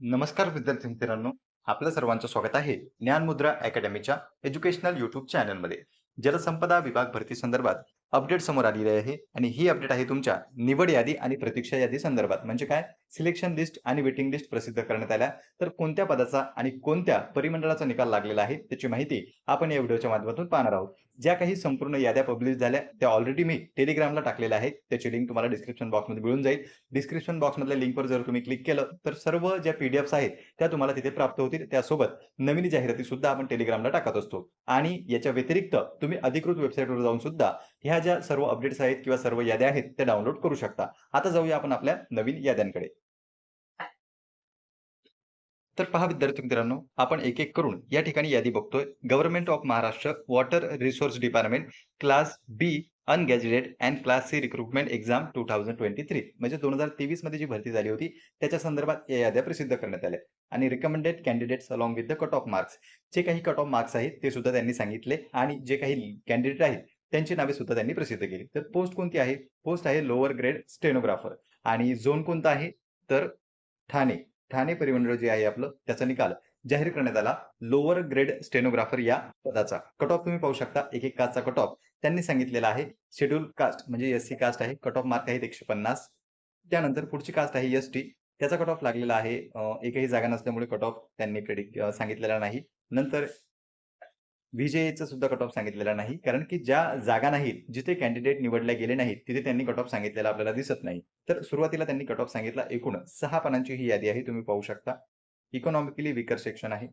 नमस्कार विद्यार्थी मित्रांनो. आपल्या सर्वांचं स्वागत आहे ज्ञानमुद्रा अकॅडमीच्या एज्युकेशनल युट्यूब चॅनलमध्ये. जलसंपदा विभाग भरती संदर्भात अपडेट समोर आलेली आहे आणि ही अपडेट आहे तुमच्या निवड यादी आणि प्रतीक्षा यादी संदर्भात. म्हणजे काय? सिलेक्शन लिस्ट आणि वेटिंग लिस्ट प्रसिद्ध करण्यात आल्या. तर कोणत्या पदाचा आणि कोणत्या परिमंडळाचा निकाल लागलेला आहे त्याची माहिती आपण या व्हिडिओच्या माध्यमातून पाहणार आहोत. ज्या काही संपूर्ण याद्या पब्लिश झाल्या त्या ऑलरेडी मी टेलिग्रामला टाकलेल्या आहेत. त्याची लिंक तुम्हाला डिस्क्रिप्शन बॉक्समध्ये मिळून जाईल. डिस्क्रिप्शन बॉक्समधल्या लिंकवर जर तुम्ही क्लिक केलं तर सर्व ज्या पीडीएफ्स आहेत त्या तुम्हाला तिथे प्राप्त होतील. त्यासोबत नवीन जाहिराती सुद्धा आपण टेलिग्रामला टाकत असतो. आणि याच्या व्यतिरिक्त तुम्ही अधिकृत वेबसाईटवर जाऊन सुद्धा ह्या ज्या सर्व अपडेट्स आहेत किंवा सर्व याद्या आहेत त्या डाउनलोड करू शकता. आता जाऊया आपण आपल्या नवीन याद्यांकडे. तर पहा विद्यार्थी मित्रांनो आपण एक एक करून या ठिकाणी यादी बघतोय. Government of Maharashtra water resource department class B ungazetted and class C recruitment exam two thousand twenty three म्हणजे दोन हजार तेवीसमध्ये जी भरती झाली होती त्याच्या संदर्भात या याद्या प्रसिद्ध करण्यात आल्या. आणि recommended candidates along with the cut off marks जे काही कट ऑफ मार्क्स आहेत ते सुद्धा त्यांनी सांगितले आणि जे काही कॅन्डिडेट आहेत त्यांची नावे सुद्धा त्यांनी प्रसिद्ध केली. तर पोस्ट कोणती आहे? पोस्ट आहे लोअर ग्रेड स्टेनोग्राफर आणि झोन कोणता आहे? तर ठाणे. ठाणे परिमंडळ जे आहे आपलं त्याचा निकाल जाहीर करण्यात आला. लोअर ग्रेड स्टेनोग्राफर या पदाचा. कट ऑफ तुम्ही पाहू शकता एक एक कास्टचा कट ऑफ त्यांनी सांगितलेला आहे शेड्यूल कास्ट म्हणजे एस सी कास्ट आहे कट ऑफ मार्क आहेत एकशे पन्नास. त्यानंतर पुढची कास्ट आहे एस टी त्याचा कट ऑफ लागलेला आहे एकही जागा नसल्यामुळे कट ऑफ त्यांनी प्रेडिक्ट सांगितलेला नाही. नंतर व्हीजेचा सुद्धा कट ऑफ सांगितलेला नाही. कारण की ज्या जागा नाहीत जिथे कॅन्डिडेट निवडले गेले नाहीत तिथे त्यांनी कट ऑफ सांगितलेला आपल्याला दिसत नाही. तर सुरुवातीला त्यांनी कट ऑफ सांगितला एकूण सहा पानांची ही यादी आहे तुम्ही पाहू शकता. इकॉनॉमिकली विकर सेक्शन आहे.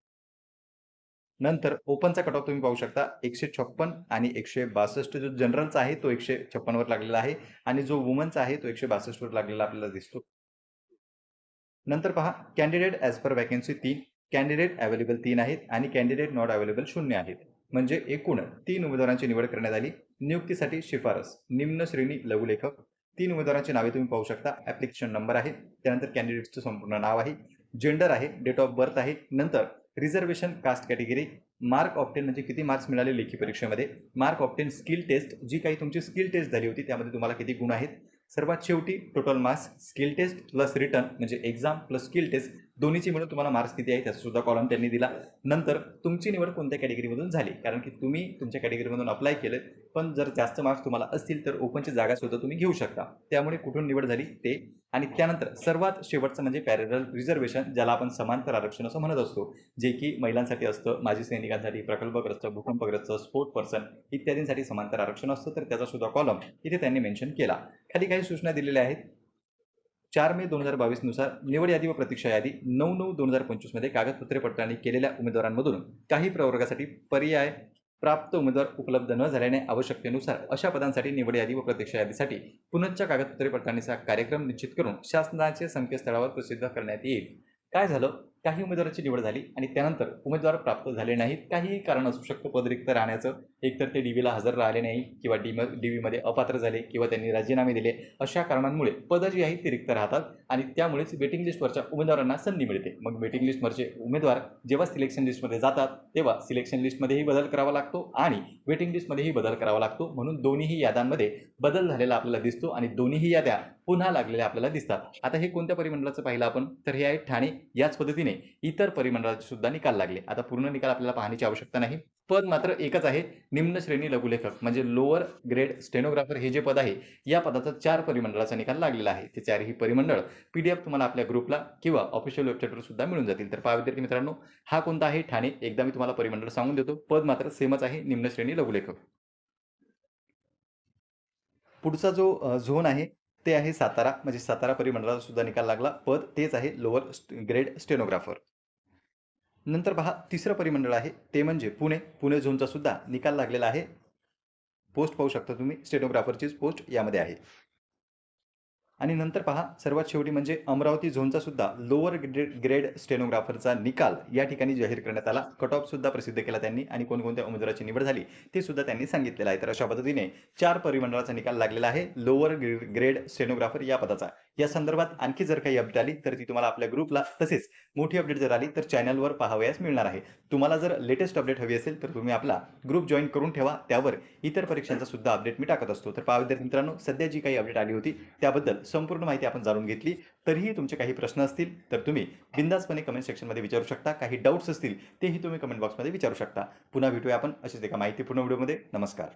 नंतर ओपनचा कट ऑफ तुम्ही पाहू शकता. एकशे छप्पन आणि एकशे बासष्ट जो जनरलचा आहे तो एकशे छप्पन वर लागलेला आहे आणि जो वुमनचा आहे तो एकशे बासष्ट वर लागलेला आपल्याला दिसतो. नंतर पहा कॅन्डिडेट ॲज पर वॅकन्सी तीन. कॅन्डिडेट अवेलेबल तीन आहेत आणि कॅन्डिडेट नॉट अवेलेबल शून्य आहेत. म्हणजे एकूण तीन उमेदवारांची निवड करण्यात आली. नियुक्तीसाठी शिफारस. निम्न श्रेणी लघुलेखक. तीन उमेदवारांची नावे तुम्ही पाहू शकता. ऍप्लिकेशन नंबर आहे. त्यानंतर कॅन्डिडेटचं संपूर्ण नाव आहे. जेंडर आहे. डेट ऑफ बर्थ आहे. नंतर reservation caste category mark obtain म्हणजे किती मार्क्स मिळाले लेखी परीक्षेमध्ये? मार्क ऑप्टेन स्किल टेस्ट जी काही तुमची स्किल टेस्ट झाली होती त्यामध्ये तुम्हाला किती गुण आहेत? सर्वात शेवटी total marks skill test plus written म्हणजे एक्झाम प्लस स्किल टेस्ट दोन्हीची मिळून तुम्हाला मार्क्स किती आहे त्याचा सुद्धा कॉलम त्यांनी दिला. नंतर तुमची निवड कोणत्या कॅटेगरीमधून झाली? कारण की तुम्ही तुमच्या कॅटेगरीमधून अप्लाय केलं पण जर जास्त मार्क्स तुम्हाला असतील तर ओपनची जागा सुद्धा तुम्ही घेऊ शकता. त्यामुळे कुठून निवड झाली? ते. आणि त्यानंतर सर्वात शेवटचं म्हणजे पॅरेरल रिझर्वेशन ज्याला आपण समांतर आरक्षण असं म्हणत असतो जे की महिलांसाठी असतं माजी सैनिकांसाठी प्रकल्पग्रस्त भूकंपग्रस्त स्पोर्ट पर्सन इत्यादींसाठी समांतर आरक्षण असतं तर त्याचा सुद्धा कॉलम इथे त्यांनी मेन्शन केला. खाली काही सूचना दिलेल्या आहेत. चार मे दोन हजार बावीसनुसार निवड यादी व प्रतीक्षा यादी नऊ नऊ दोन हजार पंचवीसमध्ये कागदपत्रे पडताळणी केलेल्या उमेदवारांमधून काही प्रवर्गासाठी पर्याय प्राप्त उमेदवार उपलब्ध न झाल्याने आवश्यकतेनुसार अशा पदांसाठी निवड यादी व प्रतीक्षा यादीसाठी पुनश्च कागदपत्रे पडताळणीचा कार्यक्रम निश्चित करून शासनाच्या संकेतस्थळावर प्रसिद्ध करण्यात येईल. काय झालं? काही उमेदवाराची निवड झाली आणि त्यानंतर उमेदवार प्राप्त झाले नाहीत. काहीही कारण असू शकतं. पद रिक्त राहण्याचं. एकतर ते डी व्हीला हजर राहिले नाही किंवा डी व्हीमध्ये अपात्र झाले किंवा त्यांनी राजीनामे दिले. अशा कारणांमुळे पदं जी आहेत ती रिक्त राहतात आणि त्यामुळेच वेटिंग लिस्टवरच्या उमेदवारांना संधी मिळते. मग वेटिंग लिस्टवरचे उमेदवार जेव्हा सिलेक्शन लिस्टमध्ये जातात तेव्हा सिलेक्शन लिस्टमध्येही बदल करावा लागतो आणि वेटिंग लिस्टमध्येही बदल करावा लागतो. म्हणून दोन्हीही याद्यांमध्ये बदल झालेला आपल्याला दिसतो आणि दोन्हीही याद्या पुन्हा लागलेल्या आपल्याला दिसतात. आता हे कोणत्या परिमंडळाचं पाहिलं आपण? तर हे आहे ठाणे. याच पद्धतीने इतर परिमंडळाचे सुद्धा निकाल लागले. आता पूर्ण निकाल आपल्याला पाहण्याची आवश्यकता नाही. पद मात्र एकच आहे निम्न श्रेणी लघुलेखक म्हणजे लोअर ग्रेड स्टेनोग्राफर हे जे पद आहे या पदाचा चार परिमंडळाचा निकाल लागलेला आहे. ते चारही परिमंडळ पीडीएफ तुम्हाला आपल्या ग्रुपला किंवा ऑफिशियल वेबसाईटवर सुद्धा मिळून जातील. तर पहा विद्यार्थी मित्रांनो हा कोणता आहे? ठाणे. एकदा मी तुम्हाला परिमंडळ सांगून देतो. पद मात्र सेमच आहे निम्न श्रेणी लघुलेखक. पुढचा जो झोन आहे ते आहे सातारा म्हणजे सातारा परिमंडळाचा सुद्धा निकाल लागला. पद तेच आहे लोअर ग्रेड स्टेनोग्राफर नंतर पहा तिसरं परिमंडळ आहे ते म्हणजे पुणे. पुणे झोनचा सुद्धा निकाल लागलेला आहे. पोस्ट पाहू शकता तुम्ही स्टेनोग्राफरचीच पोस्ट यामध्ये आहे. आणि नंतर पहा सर्वात शेवटी म्हणजे अमरावती झोनचा सुद्धा लोअर ग्रेड ग्रेड स्टेनोग्राफरचा निकाल या ठिकाणी जाहीर करण्यात आला. कट ऑफ सुद्धा प्रसिद्ध केला त्यांनी आणि कोणकोणत्या उमेदवाराची निवड झाली ते सुद्धा त्यांनी सांगितलेलं आहे. तर अशा पद्धतीने चार परिमंडळाचा निकाल लागलेला आहे. लोअर ग्रेड स्टेनोग्राफर या पदाचा. या संदर्भात आणखी जर काही अपडेट आली तर ती तुम्हाला आपल्या ग्रुपला तसेच मोठी अपडेट जर आली तर चॅनलवर पाहावयास मिळणार आहे. तुम्हाला जर लेटेस्ट अपडेट हवी असेल तर तुम्ही आपला ग्रुप जॉईन करून ठेवा. त्यावर इतर परीक्षांचा सुद्धा अपडेट मी टाकत असतो. तर पहा विद्यार्थी मित्रांनो सध्या जी काही अपडेट आली होती त्याबद्दल संपूर्ण माहिती आपण जाणून घेतली. तरीही तुमचे काही प्रश्न असतील तर तुम्ही बिंदासपणे कमेंट सेक्शनमध्ये विचारू शकता. काही डाऊट्स असतील तेही तुम्ही कमेंट बॉक्समध्ये विचारू शकता. पुन्हा भेटूया आपण अशीच एका माहितीपूर्ण व्हिडिओमध्ये नमस्कार.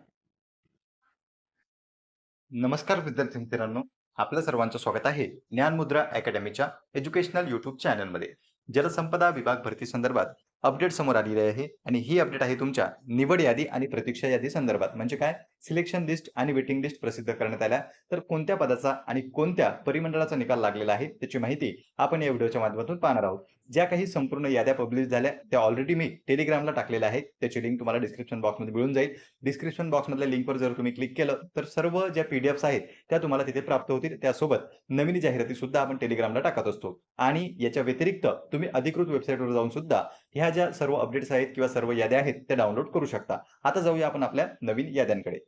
नमस्कार विद्यार्थी मित्रांनो. आपलं सर्वांचं स्वागत आहे ज्ञानमुद्रा अकॅडमीच्या एज्युकेशनल युट्यूब चॅनलमध्ये. जलसंपदा विभाग भरती संदर्भात अपडेट समोर आलेली आहे आणि ही अपडेट आहे तुमच्या निवड यादी आणि प्रतीक्षा यादी संदर्भात. म्हणजे काय? सिलेक्शन लिस्ट आणि वेटिंग लिस्ट प्रसिद्ध करण्यात आल्या. तर कोणत्या पदाचा आणि कोणत्या परिमंडळाचा निकाल लागलेला आहे त्याची माहिती आपण या व्हिडिओच्या माध्यमातून पाहणार आहोत. ज्या काही संपूर्ण याद्या पब्लिश झाल्या त्या ऑलरेडी मी टेलिग्रामला टाकलेल्या आहेत. त्याची लिंक तुम्हाला डिस्क्रिप्शन बॉक्समध्ये मिळून जाईल. डिस्क्रिप्शन बॉक्समधल्या लिंकवर जर तुम्ही क्लिक केलं तर सर्व ज्या पीडीएफ्स आहेत त्या तुम्हाला तिथे प्राप्त होतील. त्यासोबत नवीन जाहिराती सुद्धा आपण टेलिग्रामला टाकत असतो. आणि याच्या व्यतिरिक्त तुम्ही अधिकृत वेबसाईटवर जाऊन सुद्धा ह्या ज्या सर्व अपडेट्स आहेत किंवा सर्व याद्या आहेत त्या डाउनलोड करू शकता. आता जाऊया आपण आपल्या नवीन याद्यांकडे.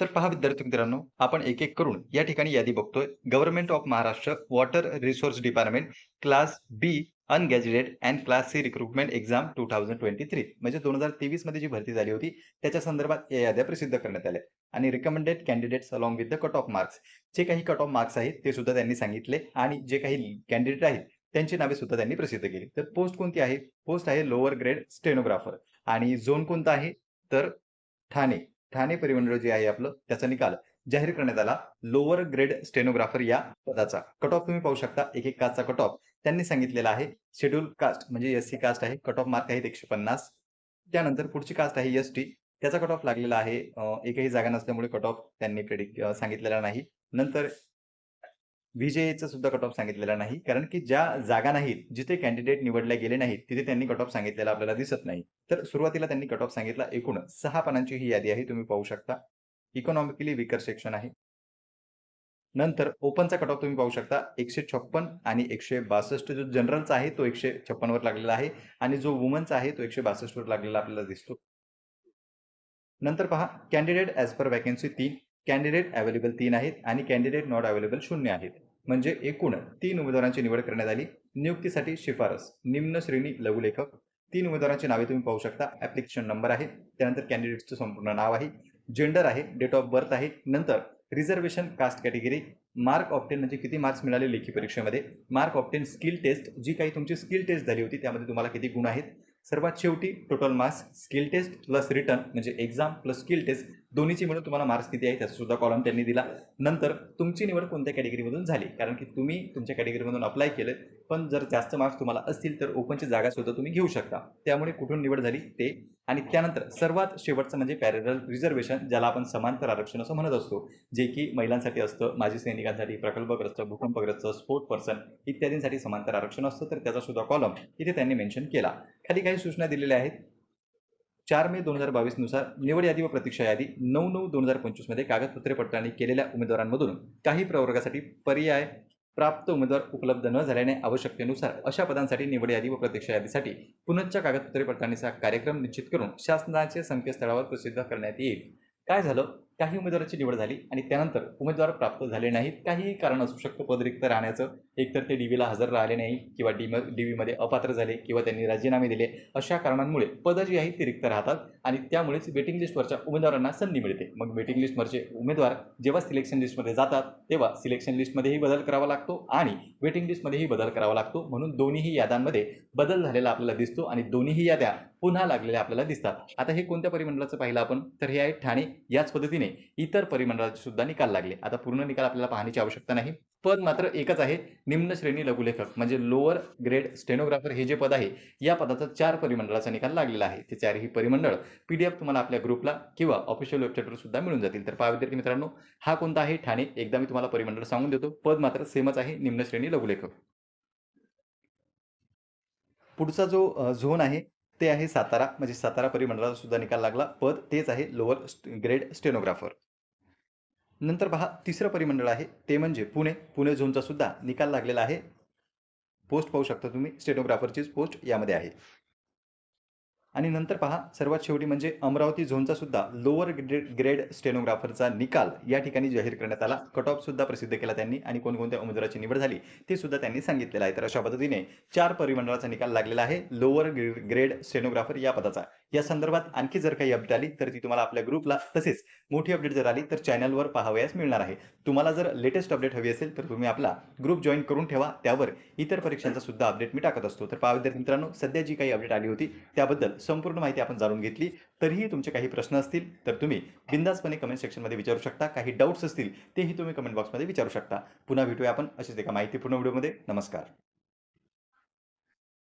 तर पहा विद्यार्थी मित्रांनो आपण एक एक करून या ठिकाणी यादी बघतोय. Government of Maharashtra water resource department class B ungazetted and class C recruitment exam two thousand twenty three म्हणजे दोन हजार तेवीसमध्ये जी भरती झाली होती त्याच्या संदर्भात या याद्या प्रसिद्ध करण्यात आल्या. आणि recommended candidates along with the cut off marks जे काही कट ऑफ मार्क्स आहेत ते सुद्धा त्यांनी सांगितले आणि जे काही कॅन्डिडेट आहेत त्यांची नावे सुद्धा त्यांनी प्रसिद्ध केली. तर पोस्ट कोणती आहे? पोस्ट आहे लोअर ग्रेड स्टेनोग्राफर आणि झोन कोणता आहे? तर ठाणे. ठाणे परिमंडळ जे आहे आपलं त्याचा निकाल जाहीर करण्यात आला. लोअर ग्रेड स्टेनोग्राफर या पदाचा. कट ऑफ तुम्ही पाहू शकता एक एक कास्टचा कट ऑफ त्यांनी सांगितलेला आहे शेड्यूल कास्ट म्हणजे एस सी कास्ट आहे कट ऑफ मार्क आहेत एकशे पन्नास. त्यानंतर पुढची कास्ट आहे एस टी त्याचा कट ऑफ लागलेला आहे एकही जागा नसल्यामुळे कट ऑफ त्यांनी प्रेडिक्ट सांगितलेला नाही. नंतर व्हीजेचा सुद्धा कट ऑफ सांगितलेला नाही. कारण की ज्या जागा नाहीत जिथे कॅन्डिडेट निवडले गेले नाहीत तिथे त्यांनी कट ऑफ सांगितलेला आपल्याला दिसत नाही. तर सुरुवातीला त्यांनी कट ऑफ सांगितला एकूण सहा पानांची ही यादी आहे तुम्ही पाहू शकता. इकॉनॉमिकली विकर सेक्शन आहे. नंतर ओपनचा कट ऑफ तुम्ही पाहू शकता. एकशे छप्पन आणि एकशे बासष्ट जो जनरलचा आहे तो एकशे छप्पन वर लागलेला आहे आणि जो वुमनचा आहे तो एकशे बासष्ट वर लागलेला आपल्याला दिसतो. नंतर पहा कॅन्डिडेट ॲज पर वॅकन्सी तीन. कॅन्डिडेट अवेलेबल तीन आहेत आणि कॅन्डिडेट नॉट अवेलेबल शून्य आहेत. म्हणजे एकूण तीन उमेदवारांची निवड करण्यात आली. नियुक्तीसाठी शिफारस. निम्न श्रेणी लघुलेखक. तीन उमेदवारांची नावे तुम्ही पाहू शकता. ऍप्लिकेशन नंबर आहे. त्यानंतर कॅन्डिडेटचं संपूर्ण नाव आहे. जेंडर आहे. डेट ऑफ बर्थ आहे. नंतर reservation caste category mark obtain म्हणजे किती मार्क्स मिळाले लेखी परीक्षेमध्ये? मार्क ऑप्टेन स्किल टेस्ट जी काही तुमची स्किल टेस्ट झाली होती त्यामध्ये तुम्हाला किती गुण आहेत? सर्वात शेवटी total marks skill test plus written म्हणजे एक्झाम प्लस स्किल टेस्ट दोन्हीची मिळून तुम्हाला मार्क्स किती आहे त्याचा सुद्धा कॉलम त्यांनी दिला. नंतर तुमची निवड कोणत्या कॅटेगरीमधून झाली? कारण की तुम्ही तुमच्या कॅटेगरीमधून अप्लाय केलं पण जर जास्त मार्क्स तुम्हाला असतील तर ओपनची जागा सुद्धा तुम्ही घेऊ शकता. त्यामुळे कुठून निवड झाली? ते आणि त्यानंतर सर्वात शेवटचं म्हणजे पॅरेरल रिझर्वेशन ज्याला आपण समांतर आरक्षण असं म्हणत असतो जे की महिलांसाठी असतं माजी सैनिकांसाठी प्रकल्पग्रस्त भूकंपग्रस्त स्पोर्ट पर्सन इत्यादींसाठी समांतर आरक्षण असतं. तर त्याचा सुद्धा कॉलम इथे त्यांनी मेन्शन केला. खाली काही सूचना दिलेल्या आहेत. चार मे दोन हजार बावीसनुसार निवड यादी व प्रतीक्षा यादी नऊ नऊ दोन हजार पंचवीसमध्ये कागदपत्रे पडताळणी केलेल्या उमेदवारांमधून काही प्रवर्गासाठी पर्याय प्राप्त उमेदवार उपलब्ध न झाल्याने आवश्यकतेनुसार अशा पदांसाठी निवड यादी व प्रतीक्षा यादीसाठी पुनश्च कागदपत्रे पडताळणीचा कार्यक्रम निश्चित करून शासनाच्या संकेतस्थळावर प्रसिद्ध करण्यात येईल. काय झालं? काही उमेदवाराची निवड झाली आणि त्यानंतर उमेदवार प्राप्त झाले नाहीत. काहीही कारण असू शकतं. पदरिक्त राहण्याचं. एकतर ते डी व्हीला हजर राहिले नाही किंवा डी व्हीमध्ये अपात्र झाले किंवा त्यांनी राजीनामे दिले. अशा कारणांमुळे पदं जी आहेत ती रिक्त राहतात आणि त्यामुळेच वेटिंग लिस्टवरच्या उमेदवारांना संधी मिळते. मग वेटिंग लिस्टवरचे उमेदवार जेव्हा सिलेक्शन लिस्टमध्ये जातात तेव्हा सिलेक्शन लिस्टमध्येही बदल करावा लागतो आणि वेटिंग लिस्टमध्येही बदल करावा लागतो. म्हणून दोन्ही याद्यांमध्ये बदल झालेला आपल्याला दिसतो आणि दोन्ही याद्या पुन्हा लागलेल्या आपल्याला दिसतात. आता हे कोणत्या परिमंडळाचं पाहिलं आपण? तर हे आहे ठाणे. याच पद्धतीने इतर परिमंडळाचे सुद्धा निकाल लागले. आता पूर्ण निकाल आपल्याला पाहण्याची आवश्यकता नाही. पद मात्र एकच आहे निम्न श्रेणी लघुलेखक म्हणजे लोअर ग्रेड स्टेनोग्राफर हे जे पद आहे या पदाचा चार परिमंडळाचा निकाल लागलेला आहे. ते चारही परिमंडळ पीडीएफ तुम्हाला आपल्या ग्रुपला किंवा ऑफिशियल वेबसाईटवर सुद्धा मिळून जातील. तर पहा विद्यार्थी मित्रांनो हा कोणता आहे? ठाणे. एकदा मी तुम्हाला परिमंडळ सांगून देतो. पद मात्र सेमच आहे निम्न श्रेणी लघुलेखक. पुढचा जो झोन आहे ते आहे सातारा म्हणजे सातारा परिमंडळाचा सुद्धा निकाल लागला. पद तेच आहे लोअर ग्रेड स्टेनोग्राफर नंतर पहा तिसरं परिमंडळ आहे ते म्हणजे पुणे. पुणे झोनचा सुद्धा निकाल लागलेला आहे. पोस्ट पाहू शकता तुम्ही स्टेनोग्राफरचीच पोस्ट यामध्ये आहे. आणि नंतर पहा सर्वात शेवटी म्हणजे अमरावती झोनचा सुद्धा लोअर ग्रेड ग्रेड स्टेनोग्राफरचा निकाल या ठिकाणी जाहीर करण्यात आला. कट ऑफ सुद्धा प्रसिद्ध केला त्यांनी आणि कोणकोणत्या उमेदवाराची निवड झाली ते सुद्धा त्यांनी सांगितलेलं आहे. तर अशा पद्धतीने चार परिमंडळाचा निकाल लागलेला आहे. लोअर ग्रेड स्टेनोग्राफर या पदाचा. या संदर्भात आणखी जर काही अपडेट आली तर ती तुम्हाला आपल्या ग्रुपला तसेच मोठी अपडेट जर आली तर चॅनलवर पाहावयास मिळणार आहे. तुम्हाला जर लेटेस्ट अपडेट हवी असेल तर तुम्ही आपला ग्रुप जॉईन करून ठेवा. त्यावर इतर परीक्षांचा सुद्धा अपडेट मी टाकत असतो. तर पहा विद्यार्थी मित्रांनो सध्या जी काही अपडेट आली होती त्याबद्दल संपूर्ण माहिती आपण जाणून घेतली. तरीही तुमचे काही प्रश्न असतील तर तुम्ही बिंदासपणे कमेंट सेक्शनमध्ये विचारू शकता. काही डाऊट्स असतील तेही तुम्ही कमेंट बॉक्समध्ये विचारू शकता. पुन्हा भेटूया आपण अशीच एका माहितीपूर्ण व्हिडिओमध्ये नमस्कार.